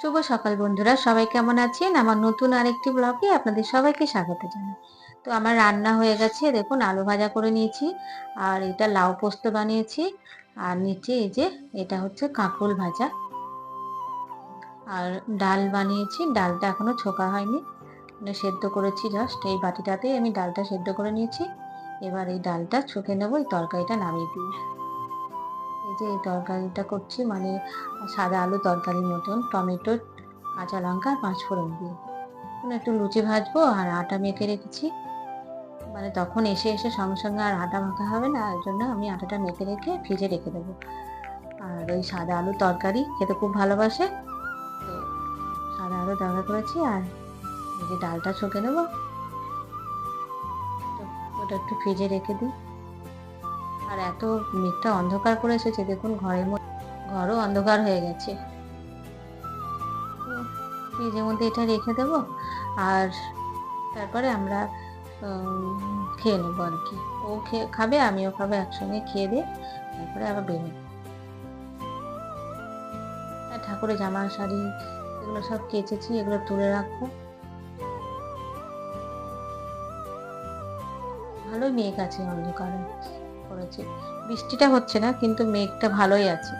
শুভ সকাল বন্ধুরা, সবাই কেমন আছেন? আমার নতুন আরেকটি ব্লগে আপনাদের সবাইকে স্বাগত জানাই। তো আমার রান্না হয়ে গেছে, দেখুন আলু ভাজা করে নিয়েছি, আর এটা লাউ পোস্ত বানিয়েছি, আর নিচে এই যে এটা হচ্ছে কাঁকরোল ভাজা। আর ডাল বানিয়েছি, ডালটা এখনও ছোকা হয়নি মানে সেদ্ধ করেছি জাস্ট এই বাটিটাতে আমি ডালটা সেদ্ধ করে নিয়েছি। এবার এই ডালটা ছুকে নেব, এই তরকারিটা নামিয়ে দিয়ে। যে এই তরকারিটা করছি মানে সাদা আলু তরকারির মতন, টমেটো, কাঁচা লঙ্কা আর পাঁচ ফোড়ন দিয়ে। একটু লুচি ভাজবো আর আটা মেখে রেখেছি। মানে তখন এসে এসে সঙ্গে সঙ্গে আর আটা মাখা হবে না, এর জন্য আমি আটাটা মেখে রেখে ফ্রিজে রেখে দেবো। আর ওই সাদা আলু তরকারি খেতে খুব ভালোবাসে। তো সাদা আলু তরকারি করেছি আর যে ডালটা ছকে নেব। ওটা একটু ফ্রিজে রেখে দিই। আর এত মেঘটা অন্ধকার করে এসেছে, দেখুন ঘরের মধ্যে, ঘরও অন্ধকার হয়ে গেছে। ফ্রিজের মধ্যে এটা রেখে দেব আর তারপরে আমরা খেয়ে নেব আর কি। ও খেয়ে খাবে, আমিও খাব, একসঙ্গে খেয়ে দিয়ে তারপরে আবার বেরোবো। আর ঠাকুরের জামা শাড়ি এগুলো সব কেচেছি, এগুলো তুলে রাখব। ভালোই মেঘ আছে অন্ধকারে। করেছে। বৃষ্টিটা হচ্ছে না, কিন্তু মেঘটা ভালোই আছে।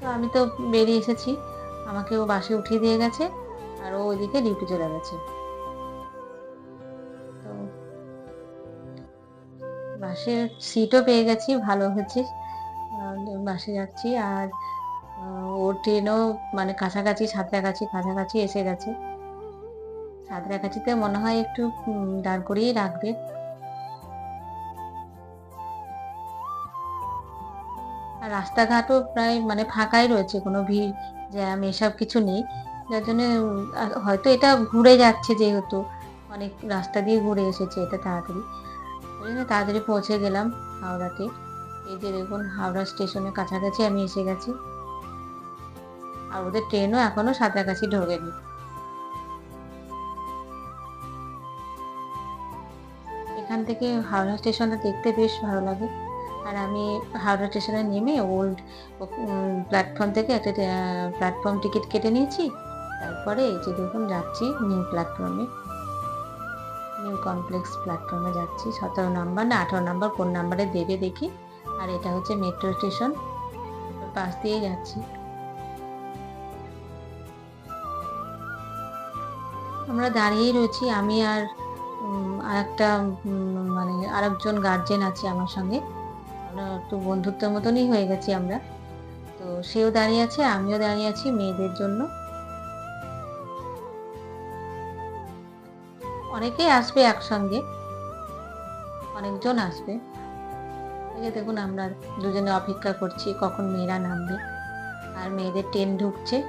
তো আমি তো বেরিয়ে এসেছি। আমাকে ও বাসে উঠিয়ে দিয়ে গেছে, আর ও ওইদিকে ডিউটি চলে গেছে। তো বাসে সিটও পেয়ে গেছি, ভালো হয়েছে বাসে যাচ্ছি, আর ও ট্রেনও মানে কাছাকাছি, সাঁতরাগাছি কাছাকাছি এসে গেছে। সাঁতরাগাছিতে মনে হয় একটু দাঁড় করিয়েই রাখবে। আর রাস্তাঘাটও প্রায় মানে ফাঁকাই রয়েছে, কোনো ভিড়, জ্যাম এসব কিছু নেই। যার জন্য হয়তো এটা ঘুরে যাচ্ছে যেহেতু, অনেক রাস্তা দিয়ে ঘুরে এসেছে এটা তাড়াতাড়ি। ওই জন্য তাড়াতাড়ি পৌঁছে গেলাম হাওড়াতে। এই যে দেখুন, হাওড়া স্টেশনের কাছাকাছি আমি এসে গেছি। আর ওদের ট্রেনও এখনও সাঁতরাগাছি ঢোকেনি। এখান থেকে হাওড়া স্টেশনটা দেখতে বেশ ভালো লাগে। আর আমি হাওড়া স্টেশনে নেমে ওল্ড প্ল্যাটফর্ম থেকে একটা প্ল্যাটফর্ম টিকিট কেটে নিয়েছি। তারপরে এই যে দেখুন, যাচ্ছি নিউ প্ল্যাটফর্মে নিউ কমপ্লেক্স প্ল্যাটফর্মে যাচ্ছি। সতেরো নাম্বার না, আঠারো নাম্বার কোন নাম্বারে দেবে দেখি। আর এটা হচ্ছে মেট্রো স্টেশন পাশ দিয়েই যাচ্ছি। আমরা দাঁড়িয়েই রয়েছি। আমি আর আর একটা মানে আরেকজন গার্জেন আছে আমার সঙ্গে। একটু বন্ধুত্বের মতনই হয়ে গেছি আমরা। তো সেও দাঁড়িয়ে আছে, আমিও দাঁড়িয়ে আছি মেয়েদের জন্য। অনেকেই আসবে একসঙ্গে। অনেকজন আসবে। এই দেখুন, আমরা দুজনে অপেক্ষা করছি কখন মেয়েরা নামবে। আর মেয়েদের ট্রেন ঢুকছে।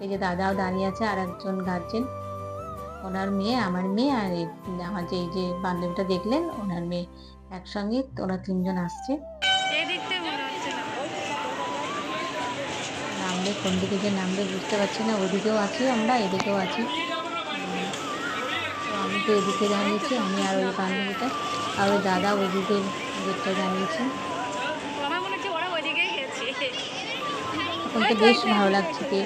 এই যে দাদাও দাঁড়িয়ে আছে আর একজন গার্জেন ওনার মেয়ে, আমার মেয়ে আর আমার যে, এই যে বান্ধবীটা দেখলেন, ওনার মেয়ে। একসঙ্গে ওরা তিনজন আসছে। নামলে কোন দিকে যে নামলে বুঝতে পারছি না ওদিকেও আছি আমরা এদিকেও আছি। আমি তো এদিকে দাঁড়িয়েছি আমি আর ওই বান্ধবীটা আর ওই দাদা ওদিকে গেটটা দাঁড়িয়েছে এখন তো বেশ ভালো লাগছে যে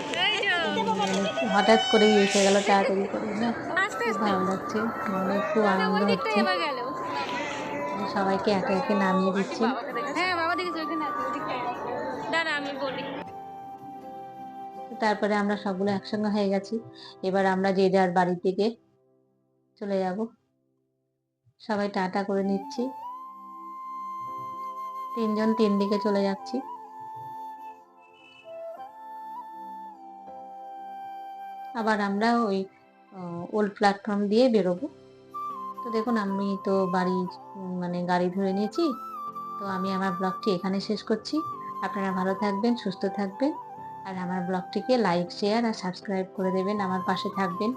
মানে হঠাৎ করেই এসে গেল তাড়াতাড়ি করে। না আস্তে ভালো লাগছে মানে ওই আনন্দ হচ্ছে। সবাইকে একে একে নামিয়ে দিচ্ছি। হ্যাঁ বাবা দাঁড়া আমি বলি। তারপরে আমরা সবগুলো একসঙ্গে হয়ে গেছি। এবার আমরা যে যার বাড়ির দিকে চলে যাব। সবাই টাটা করে নিচ্ছি। তিনজন তিন দিকে চলে যাচ্ছি। আবার আমরা ওই ওল্ড প্ল্যাটফর্ম দিয়ে বেরোবো। দেখুন, আমি তো বাড়ি মানে গাড়ি ধরে নিয়েছি। তো আমি আমার ব্লগটি এখানে শেষ করছি। আপনারা ভালো থাকবেন, সুস্থ থাকবেন। আর আমার ব্লগটিকে লাইক শেয়ার আর সাবস্ক্রাইব করে দেবেন, আমার পাশে থাকবেন।